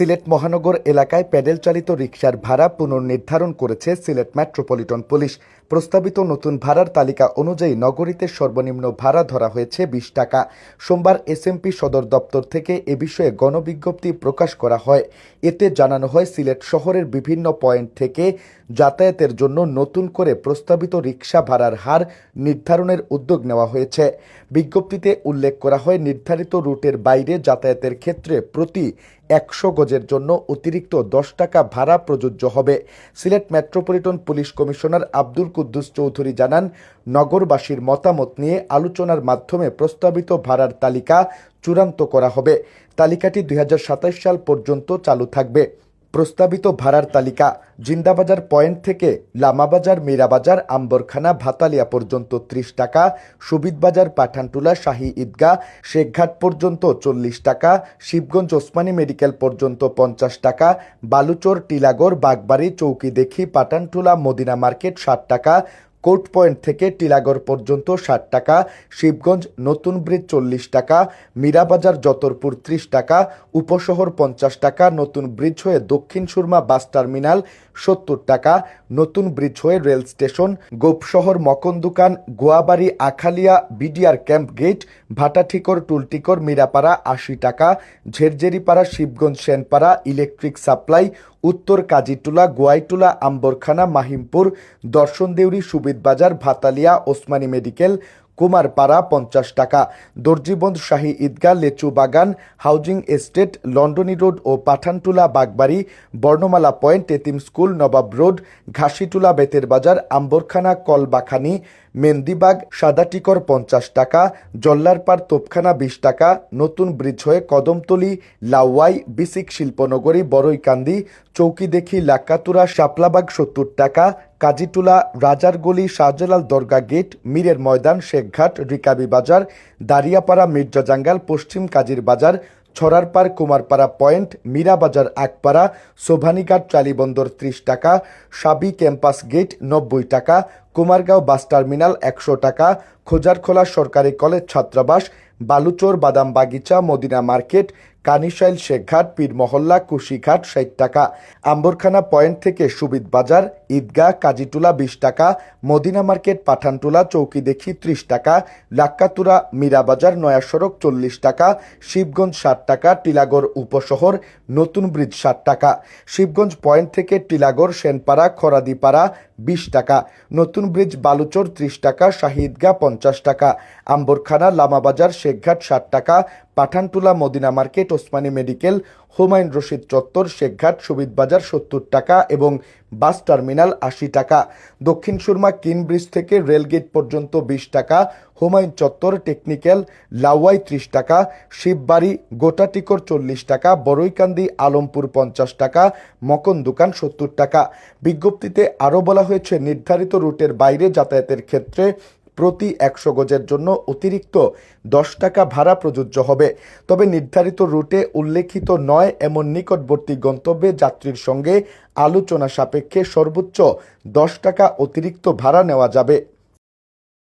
সিলেট মহানগর এলাকায় প্যাডেল চালিত রিকশার ভাড়া পুনর্নির্ধারণ করেছে সিলেট মেট্রোপলিটন পুলিশ। প্রস্তাবিত নতুন ভাড়ার তালিকা অনুযায়ী নগরীতে সর্বনিম্ন ভাড়া ধরা হয়েছে বিশ টাকা। সোমবার এসএমপি সদর দপ্তর থেকে এ বিষয়ে গণবিজ্ঞপ্তি প্রকাশ করা হয়। এতে জানানো হয়, সিলেট শহরের বিভিন্ন পয়েন্ট থেকে যাতায়াতের জন্য নতুন করে প্রস্তাবিত রিকশা ভাড়ার হার নির্ধারণের উদ্যোগ নেওয়া হয়েছে। বিজ্ঞপ্তিতে উল্লেখ করা হয়, নির্ধারিত রুটের বাইরে যাতায়াতের ক্ষেত্রে প্রতি একশো গজের জন্য অতিরিক্ত দশ টাকা ভাড়া প্রযোজ্য হবে। Sylhet metropolitan police commissioner Abdul Quddus Chowdhury জানান, নগরবাসীর মতামত নিয়ে আলোচনার মাধ্যমে প্রস্তাবিত ভাড়ার তালিকা চূড়ান্ত করা হবে। তালিকাটি দু হাজার সাতাশ সাল পর্যন্ত চালু থাকবে। প্রস্তাবিত ভাড়ার তালিকা জিন্দাবাজার পয়েন্ট থেকে লামাবাজার, মীরাবাজার, আম্বরখানা, ভাতালিয়া পর্যন্ত ত্রিশ টাকা, সুবিদবাজার, পাঠানটুলা, শাহী ঈদগাহ, শেখঘাট পর্যন্ত চল্লিশ টাকা, শিবগঞ্জ ওসমানী মেডিকেল পর্যন্ত পঞ্চাশ টাকা, বালুচর, টিলাগড়, বাগবাড়ি চৌকি দেখি পাঠানটুলা, মদিনা মার্কেট ষাট টাকা কোর্ট পয়েন্ট থেকে টিলাগড় পর্যন্ত ষাট টাকা, শিবগঞ্জ নতুন ব্রিজ চল্লিশ টাকা, মীরাবাজার যতরপুর ত্রিশ টাকা, উপশহর পঞ্চাশ টাকা, নতুন ব্রিজ হয়ে দক্ষিণ সুরমা বাস টার্মিনাল সত্তর টাকা, নতুন ব্রিজ হয়ে রেল স্টেশন, গোপশহর মকন দোকান, Goabari, Akhalia, BDR camp gate, Bhatatikar, Tultikar, Mirapara আশি টাকা, ঝেরঝেরিপাড়া, শিবগঞ্জ সেনপাড়া, ইলেকট্রিক সাপ্লাই উত্তর কাজীটুলা গোয়াইটুলা আম্বরখানা মাহিমপুর দর্শন দর্শনদেউরি সুবিদবাজার ভাতালিয়া ওসমানী মেডিকেল কুমারপাড়া পঞ্চাশ টাকা, Darjibandh Shahi Eidgah Lechu Bagan, housing estate, Londoni road ও পাঠানটুলা বাগবাড়ি, বর্ণমালা পয়েন্ট, এতিম স্কুল, নবাব রোড, ঘাসিটুলা বেতের বাজার, আম্বরখানা, কলবাখানি মেন্দিবাগ সাদাটিকর পঞ্চাশ টাকা, জল্লারপাড় তোপখানা বিশ টাকা, নতুন ব্রিজ হয়ে কদমতলি লাউয়াই বিসিক শিল্পনগরী, বড়ইকান্দি চৌকি দেখি লাক্কাতুরা, শাপলাবাগ সত্তর টাকা কাজীটুলা রাজারগলি শাহজালাল দরগা গেট, মীরের ময়দান, শেখঘাট, রিকাবি বাজার, দারিয়াপাড়া, মির্জা জাঙ্গাল, পশ্চিম কাজীর বাজার, ছড়ারপাড়, কুমারপাড়া পয়েন্ট মীরাবাজার আকপাড়া, শোভানীঘাট চালিবন্দর ত্রিশ টাকা, সাবি ক্যাম্পাস গেট নব্বই টাকা, কুমারগাঁও বাস টার্মিনাল একশো টাকা, খোজারখোলা সরকারি কলেজ ছাত্রাবাস, বালুচর বাদাম বাগিচা, মদিনা মার্কেট কানিশাইল শেখঘাট পীরমহল্লা কুশিঘাট ষাট টাকা, আম্বরখানা পয়েন্ট থেকে সুবিদ বাজার, ঈদগাহ, কাজীটুলা বিশ টাকা, মদিনা মার্কেট, পাঠানটুলা চৌকি দেখি ত্রিশ টাকা, লাক্কাতুরা মীরাবাজার নয়া সড়ক চল্লিশ টাকা, শিবগঞ্জ ষাট টাকা, টিলাগড় উপশহর নতুন ব্রিজ ষাট টাকা, শিবগঞ্জ পয়েন্ট থেকে টিলাগড়, সেনপাড়া, খরাদিপাড়া বিশ টাকা, নতুন ব্রিজ বালুচর ত্রিশ টাকা শাহিদগা পঞ্চাশ টাকা, আম্বরখানা লামাবাজার শেখঘাট ষাট টাকা পাঠানটুলা মদিনা মার্কেট, ওসমানী মেডিকেল, হুমায়ুন রশিদ চত্বর শেখঘাট সুবিদ বাজার সত্তর টাকা এবং বাস টার্মিনাল আশি টাকা। দক্ষিণ সুরমা কিন ব্রিজ থেকে রেলগেট পর্যন্ত বিশ টাকা, হুমায়ুন চত্বর টেকনিক্যাল লাউয়াই ত্রিশ টাকা, শিববাড়ি গোটাটিকর চল্লিশ টাকা, বড়ইকান্দি আলমপুর পঞ্চাশ টাকা, মকন দোকান সত্তর টাকা। বিজ্ঞপ্তিতে আরও বলা হয়েছে, নির্ধারিত রুটের বাইরে যাতায়াতের ক্ষেত্রে প্রতি একশো গজের জন্য অতিরিক্ত দশ টাকা ভাড়া প্রযোজ্য হবে। তবে নির্ধারিত রুটে উল্লেখিত নয় এমন নিকটবর্তী গন্তব্যে যাত্রীর সঙ্গে আলোচনা সাপেক্ষে সর্বোচ্চ দশ টাকা অতিরিক্ত ভাড়া নেওয়া যাবে।